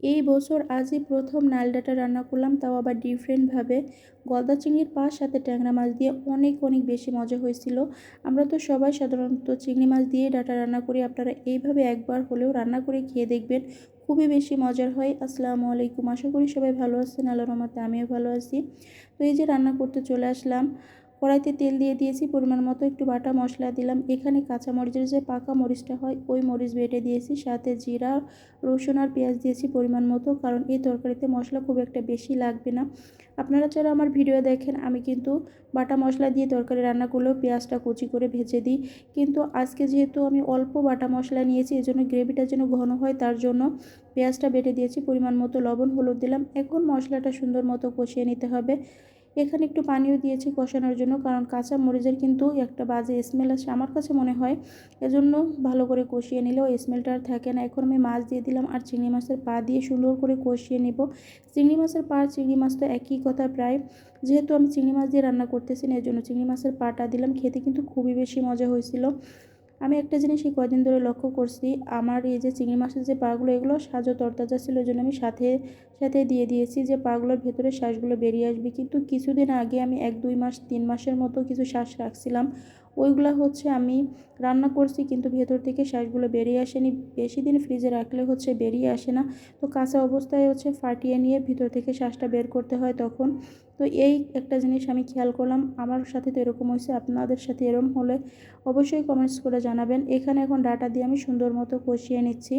এই বছর আজই প্রথম নাল ডাঁটা রান্না করলাম, তাও আবার ডিফারেন্টভাবে। গলদা চিংড়ির পার সাথে ট্যাংরা মাছ দিয়ে অনেক অনেক বেশি মজা হয়েছিল। আমরা তো সবাই সাধারণত চিংড়ি মাছ দিয়ে ডাটা রান্না করি, আপনারা এইভাবে একবার হলেও রান্না করে খেয়ে দেখবেন, খুবই বেশি মজার হয়। আসসালামু আলাইকুম, আশা করি সবাই ভালো আছেন আল্লাহ রহমতে আমিও ভালো আছি। তো এই যে রান্না করতে চলে আসলাম কড়াইতে তেল দিয়ে দিয়েছি, পরিমাণ মতো একটু বাটা মশলা দিলাম। এখানে কাঁচা মরিচের যে পাকা মরিচটা হয়, ওই মরিচ বেটে দিয়েছি, সাথে জিরা, রসুন আর পেঁয়াজ দিয়েছি পরিমাণ মতো, কারণ এই তরকারিতে মশলা খুব একটা বেশি লাগবে না। আপনারা যারা আমার ভিডিও দেখেন, আমি কিন্তু বাটা মশলা দিয়ে তরকারি রান্না করলেও পেঁয়াজটা কুচি করে ভেজে দিই। কিন্তু আজকে যেহেতু আমি অল্প বাটা মশলা নিয়েছি, এজন্য গ্রেভিটা যেন ঘন হয়, তার জন্য পেঁয়াজটা বেটে দিয়েছি, পরিমাণ মতো লবণ, হলুদ দিলাম। এখন মশলাটা সুন্দর মতো কষিয়ে নিতে হবে। এখানে একটু পানিও দিয়েছি কষানোর জন্য, কারণ কাঁচা মরিচের কিন্তু একটা বাজে স্মেল আসে আমার কাছে মনে হয়। এজন্য ভালো করে কষিয়ে নিলেও স্মেলটা আর থাকে না। এখন আমি মাছ দিয়ে দিলাম আর চিংড়ি মাছের পা দিয়ে সুন্দর করে কষিয়ে নেব। চিংড়ি মাছের পা চিংড়ি মাছ তো একই কথা প্রায়। যেহেতু আমি চিংড়ি মাছ দিয়ে রান্না করতেছি না এই জন্য চিংড়ি মাছের পাটা দিলাম। খেতে কিন্তু খুবই বেশি মজা হয়েছিল। আমি একটা জিনিস এই কদিন ধরে লক্ষ্য করছি, আমার এই যে চিংড়ি মাছের যে পাগুলো, এগুলো সাজো তরতাজা ছিল জন্য আমি সাথে সাথে দিয়ে দিয়েছি যে পাগুলোর ভেতরে শ্বাসগুলো বেরিয়ে আসবে। কিন্তু কিছুদিন আগে আমি এক, দুই মাস, তিন মাসের মতো কিছু শ্বাস রাখছিলাম। ওইগুলো হচ্ছে আমি রান্না করছি কিন্তু ভেতর থেকে শ্বাসগুলো বেরিয়ে আসেনি। বেশি দিন ফ্রিজে রাখলে হচ্ছে বেরিয়ে আসে না। তো কাঁচা অবস্থায় হচ্ছে ফাটিয়ে নিয়ে ভিতর থেকে শ্বাসটা বের করতে হয় তখন। তো এই একটা জিনিস আমি খেয়াল করলাম। আমার সাথে তো এরকম হয়েছে, আপনাদের সাথে এরকম হলে অবশ্যই কমেন্টস করে জানাবেন। এখানে এখন ডাটা দিয়ে আমি সুন্দর মতো কষিয়ে নিচ্ছি।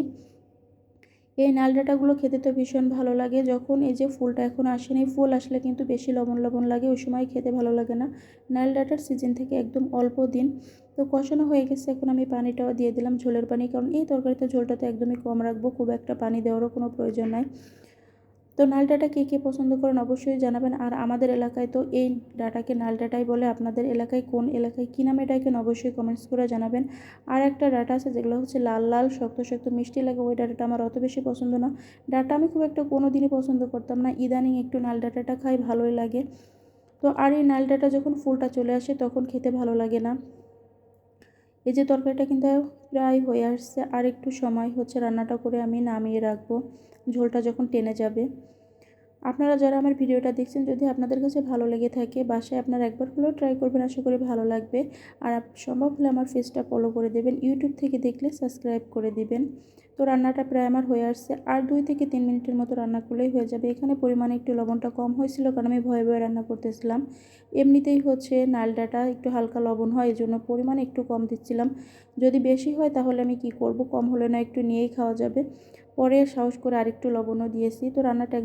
এই নাল ডাঁটাগুলো খেতে তো ভীষণ ভালো লাগে। যখন এই যে ফুলটা এখন আসেনি, ফুল আসলে কিন্তু বেশি লবণ লবণ লাগে, ওই সময় খেতে ভালো লাগে না। নাল ডাঁটার সিজন থেকে একদম অল্প দিন। তো কষানো হয়ে গেছে, এখন আমি পানিটাও দিয়ে দিলাম ঝোলের পানি, কারণ এই তরকারিতে ঝোলটা তো একদমই কম রাখব, খুব একটা পানি দেওয়ারও কোনো প্রয়োজন নাই। তো নাল ডাটা কে কে পছন্দ করেন অবশ্যই জানাবেন। আর আমাদের এলাকায় তো এই ডাটাকে নাল ডাটাই বলে। আপনাদের এলাকায় কোন এলাকায় কী নামে ডাকেন অবশ্যই কমেন্টস করে জানাবেন। আর একটা ডাটা আছে যেগুলো হচ্ছে লাল লাল, শক্ত শক্ত, মিষ্টি লাগে। ওই ডাটাটা আমার অত বেশি পছন্দ না। ডাটা আমি খুব একটা কোনো দিনই পছন্দ করতাম না। ইদানিং একটু নাল ডাটাটা খাই, ভালোই লাগে। তো আর এই নাল ডাটা যখন ফুলটা চলে আসে তখন খেতে ভালো লাগে না। এই যে তরকারিটা কিন্তু প্রায় হয়ে আসছে। আর একটু সময় হচ্ছে রান্নাটা করে আমি নামিয়ে রাখব। ঝোলটা যখন টেনে যাবে। আপনারা যারা আমার ভিডিওটা দেখছেন, যদি আপনাদের কাছে ভালো লেগে থাকে, বাসায় আপনারা একবার হলেও ট্রাই করবেন, আশা করি ভালো লাগবে। আর সম্ভব হলে আমার ফেসটা ফলো করে দেবেন। ইউটিউব থেকে দেখলে সাবস্ক্রাইব করে দিবেন। তো রান্নাটা প্রায় আমার হয়ে আসছে। আর দুই থেকে তিন মিনিটের মতো রান্না করলেই হয়ে যাবে। এখানে পরিমাণে একটু লবণটা কম হয়েছিল, কারণ আমি ভয়ে ভয়ে রান্না করতেছিলাম। এমনিতেই হচ্ছে নালডাটা একটু হালকা লবণ হয় এই জন্য পরিমাণ একটু কম দিচ্ছিলাম। যদি বেশি হয়, তাহলে আমি কি করব? কম হলে না, একটু নিয়েই খাওয়া যাবে। পরে সাহস করে আরেকটু লবণও দিয়েছি। তো রান্নাটা